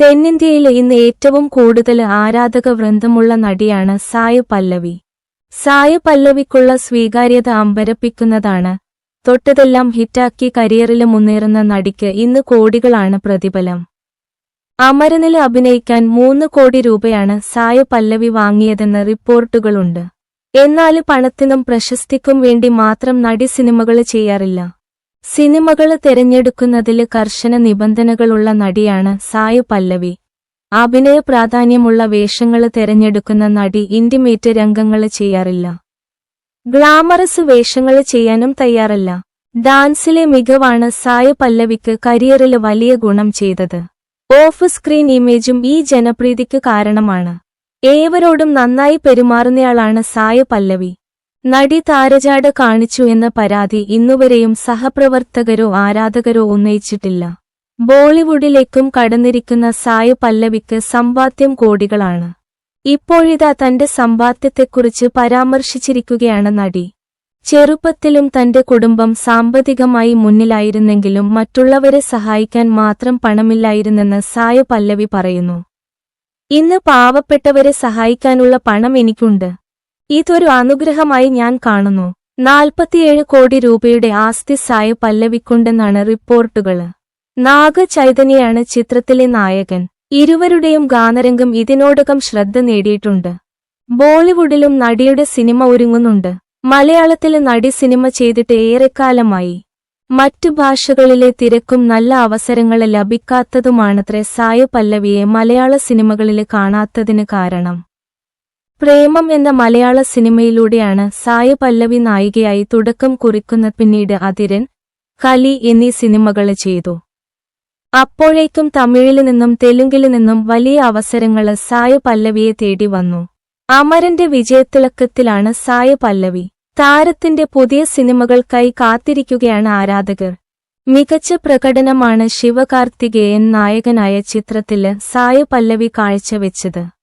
തെന്നിന്ത്യയിൽ ഇന്ന് ഏറ്റവും കൂടുതൽ ആരാധക വൃന്ദമുള്ള നടിയാണ് സായ് പല്ലവി. സായ് പല്ലവിക്കുള്ള സ്വീകാര്യത അമ്പരപ്പിക്കുന്നതാണ്. തൊട്ടതെല്ലാം ഹിറ്റാക്കി കരിയറിൽ മുന്നേറുന്ന നടിക്ക് ഇന്ന് കോടികളാണ് പ്രതിഫലം. അമരനിൽ അഭിനയിക്കാൻ മൂന്ന് കോടി രൂപയാണ് സായ് പല്ലവി വാങ്ങിയതെന്ന് റിപ്പോർട്ടുകളുണ്ട്. എന്നാൽ പണത്തിനും പ്രശസ്തിക്കും വേണ്ടി മാത്രം നടി സിനിമകൾ ചെയ്യാറില്ല. സിനിമകൾ തെരഞ്ഞെടുക്കുന്നതിൽ കർശന നിബന്ധനകളുള്ള നടിയാണ് സായ് പല്ലവി. അഭിനയ പ്രാധാന്യമുള്ള വേഷങ്ങൾ തെരഞ്ഞെടുക്കുന്ന നടി ഇന്റിമേറ്റ് രംഗങ്ങൾ ചെയ്യാറില്ല. ഗ്ലാമറസ് വേഷങ്ങൾ ചെയ്യാനും തയ്യാറല്ല. ഡാൻസിലെ മികവാണ് സായ് പല്ലവിക്ക് കരിയറിൽ വലിയ ഗുണം ചെയ്തത്. ഓഫ് സ്ക്രീൻ ഇമേജും ഈ ജനപ്രീതിക്ക് കാരണമാണ്. ഏവരോടും നന്നായി പെരുമാറുന്നയാളാണ് സായ് പല്ലവി. നടി താരജാട കാണിച്ചു എന്ന പരാതി ഇന്നുവരെയും സഹപ്രവർത്തകരോ ആരാധകരോ ഉന്നയിച്ചിട്ടില്ല. ബോളിവുഡിലേക്കും കടന്നിരിക്കുന്ന സായ് പല്ലവിക്ക് സമ്പാദ്യം കോടികളാണ്. ഇപ്പോഴിതാ തന്റെ സമ്പാദ്യത്തെക്കുറിച്ച് പരാമർശിച്ചിരിക്കുകയാണ് നടി. ചെറുപ്പത്തിലും തന്റെ കുടുംബം സാമ്പത്തികമായി മുന്നിലായിരുന്നെങ്കിലും മറ്റുള്ളവരെ സഹായിക്കാൻ മാത്രം പണമില്ലായിരുന്നെന്ന് സായ് പല്ലവി പറയുന്നു. ഇന്ന് പാവപ്പെട്ടവരെ സഹായിക്കാനുള്ള പണം എനിക്കുണ്ട്. ഇതൊരു അനുഗ്രഹമായി ഞാൻ കാണുന്നു. നാൽപ്പത്തിയേഴ് കോടി രൂപയുടെ ആസ്തി സായ പല്ലവിക്കുണ്ടെന്നാണ് റിപ്പോർട്ടുകൾ നാഗ ചൈതന്യയാണ് ചിത്രത്തിലെ നായകൻ. ഇരുവരുടെയും ഗാനരംഗം ഇതിനോടകം ശ്രദ്ധ നേടിയിട്ടുണ്ട്. ബോളിവുഡിലും നടിയുടെ സിനിമ ഒരുങ്ങുന്നുണ്ട്. മലയാളത്തിൽ നടി സിനിമ ചെയ്തിട്ട് ഏറെക്കാലമായി. മറ്റു ഭാഷകളിലെ തിരക്കും നല്ല അവസരങ്ങൾ ലഭിക്കാത്തതുമാണത്രേ സായ പല്ലവിയെ മലയാള സിനിമകളിൽ കാണാത്തതിന് കാരണം. പ്രേമം എന്ന മലയാള സിനിമയിലൂടെയാണ് സായ പല്ലവി നായികയായി തുടക്കം കുറിക്കുന്ന പിന്നീട് അതിരൻ കലി എന്നീ സിനിമകൾ ചെയ്തു. അപ്പോഴേക്കും തമിഴിൽ നിന്നും തെലുങ്കിൽ നിന്നും വലിയ അവസരങ്ങൾ സായ പല്ലവിയെ തേടി വന്നു. അമരന്റെ വിജയത്തിളക്കത്തിലാണ് സായ പല്ലവി. താരത്തിന്റെ പുതിയ സിനിമകൾക്കായി കാത്തിരിക്കുകയാണ് ആരാധകർ. മികച്ച പ്രകടനമാണ് ശിവകാർത്തികേയൻ നായകനായ ചിത്രത്തിൽ സായ പല്ലവി കാഴ്ചവെച്ചത്.